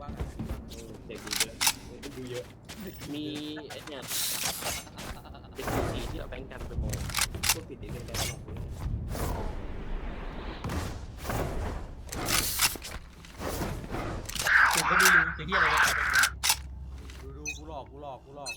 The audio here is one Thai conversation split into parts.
บ้าเด็กดูเยอะดูเยอะ มีไอ้เนี่ยเป็นสีที่เอาแบงค์กันไปโมพวกติดเด็กแดงๆของคุณผมก็ดูอยู่จะเฮียอะไรวะดูดูกูหลอกกูหลอกกูหลอก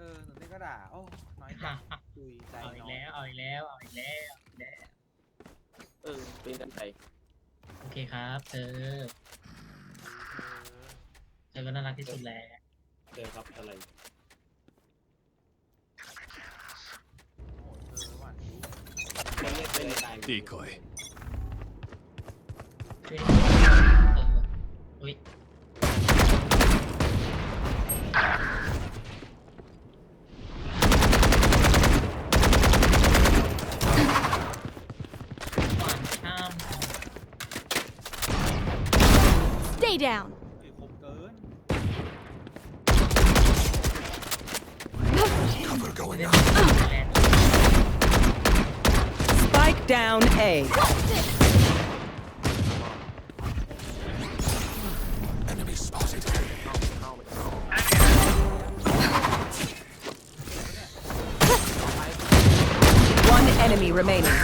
เออสนเต้ก็ด่าโอ้น้อยใจฮ่าฮ่าคุยใจเอาอีกน้อยแล้วเอาอีกแล้วเอาอีกแล้วเอาอีกแล้วเออเป็นกันไปโอเคครับเธอเธอก็น่ารักที่สุดแล้วเจอครับอะไรโอ้เธอหวานรู้มันเรียกเป็นตาย decoy. ช่วยเอออุ้ย Stay down. เฮ้ยคมเกิน Cover going เล่น out. แลนด์ Spike down A. Enemy spotted. เข้าเข้าไป One enemy remaining.